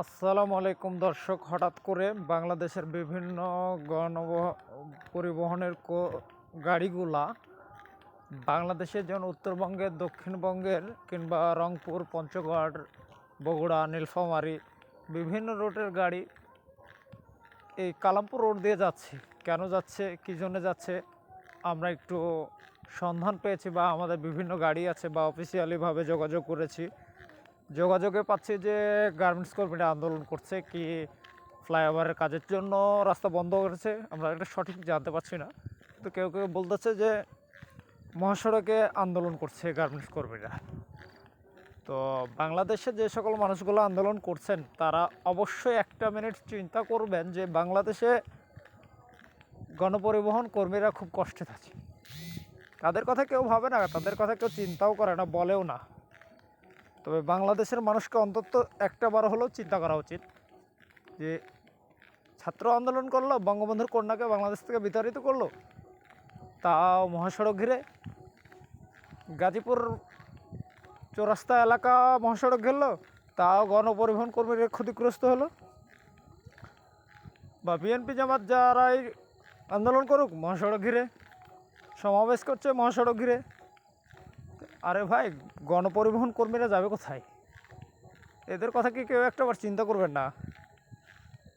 আসসালামু আলাইকুম দর্শক। হঠাৎ করে বাংলাদেশের বিভিন্ন গণ পরিবহনের গাড়িগুলা বাংলাদেশের যেমন উত্তরবঙ্গের, দক্ষিণবঙ্গের কিংবা রংপুর, পঞ্চগড়, বগুড়া, নীলফামারী বিভিন্ন রুটের গাড়ি এই কালামপুর রোড দিয়ে যাচ্ছে। কেন যাচ্ছে? কী জন্য যাচ্ছে? আমরা একটু সন্ধান পেয়েছি বা আমাদের বিভিন্ন গাড়ি আছে বা অফিসিয়ালিভাবে যোগাযোগ করেছি। যোগাযোগে পাচ্ছি যে গার্মেন্টস কর্মীরা আন্দোলন করছে কি ফ্লাইওভারের কাজের জন্য রাস্তা বন্ধ করেছে, আমরা এটা সঠিক জানতে পারছি না। তো কেউ কেউ বলতেছে যে মহাসড়কে আন্দোলন করছে গার্মেন্টস কর্মীরা। তো বাংলাদেশে যে সকল মানুষগুলো আন্দোলন করছেন, তারা অবশ্যই একটা মিনিট চিন্তা করবেন যে বাংলাদেশে গণপরিবহন কর্মীরা খুব কষ্টে থাকে তাদের কথা কেউ ভাবে না, তাদের কথা কেউ চিন্তাও করে না, বলেও না। তবে বাংলাদেশের মানুষকে অন্তত একটা বার হলেও চিন্তা করা উচিত যে ছাত্র আন্দোলন করল, বঙ্গবন্ধুর কন্যাকে বাংলাদেশ থেকে বিতাড়িত করল, তাও মহাসড়ক ঘিরে। গাজীপুর চৌরাস্তা এলাকা মহাসড়ক ঘেরলো, তাও গণপরিবহন কর্মীরা ক্ষতিগ্রস্ত হলো। বা বিএনপি জামাত যারাই আন্দোলন করুক, মহাসড়ক ঘিরে। সমাবেশ করছে মহাসড়ক ঘিরে। আরে ভাই, গণপরিবহন কর্মীরা যাবে কোথায়? এদের কথা কি কেউ একটা বার চিন্তা করবেন না?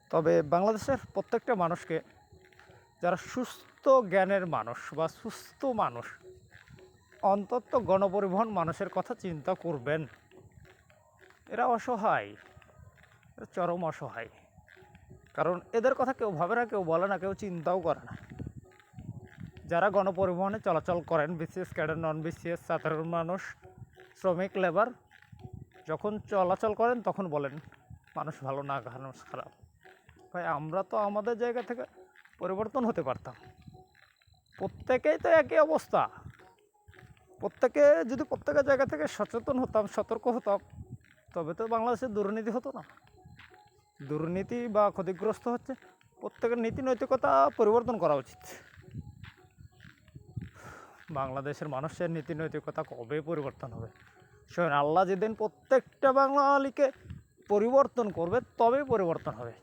তবে বাংলাদেশের প্রত্যেকটা মানুষকে, যারা সুস্থ জ্ঞানের মানুষ বা সুস্থ মানুষ, অন্তত গণপরিবহন মানুষের কথা চিন্তা করবেন। এরা অসহায় চরম অসহায়। কারণ এদের কথা কেউ ভাবে না, কেউ বলে না, কেউ চিন্তাও করে না। যারা গণপরিবহনে চলাচল করেন, বিসিএস ক্যাডার নন বিসিএস সাধারণ মানুষ, শ্রমিক লেবার যখন চলাচল করেন তখন বলেন, মানুষ ভালো না, মানুষ খারাপ। ভাই, আমরা তো আমাদের জায়গা থেকে পরিবর্তন হতে পারতাম। প্রত্যেকেই তো একই অবস্থা। প্রত্যেকে, যদি প্রত্যেকের জায়গা থেকে সচেতন হতাম, সতর্ক হতাম, তবে তো বাংলাদেশে দুর্নীতি হতো না। দুর্নীতি বা ক্ষতিগ্রস্ত হচ্ছে, প্রত্যেকের নীতি নৈতিকতা পরিবর্তন করা উচিত। বাংলাদেশের মানুষের নীতি নৈতিকতা কবে পরিবর্তন হবে? শোনেন আল্লাহ যেদিন প্রত্যেকটা বাঙালিকে পরিবর্তন করবে, তবেই পরিবর্তন হবে।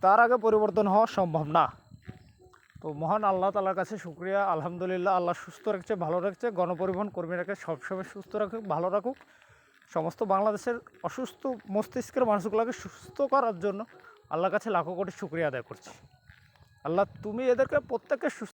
তার আগে পরিবর্তন হওয়া সম্ভব না। তো মহান আল্লাহ তালার কাছে শুক্রিয়া। আলহামদুলিল্লাহ, আল্লাহ সুস্থ রাখছে, ভালো রাখছে, গণপরিবহন কর্মীরাকে সবসময় সুস্থ রাখুক, ভালো রাখুক। সমস্ত বাংলাদেশের অসুস্থ মস্তিষ্কের মানুষগুলোকে সুস্থ করার জন্য আল্লাহর কাছে লাখো কোটি শুক্রিয়া আদায় করছি। আল্লাহ, তুমি এদেরকে প্রত্যেককে সুস্থ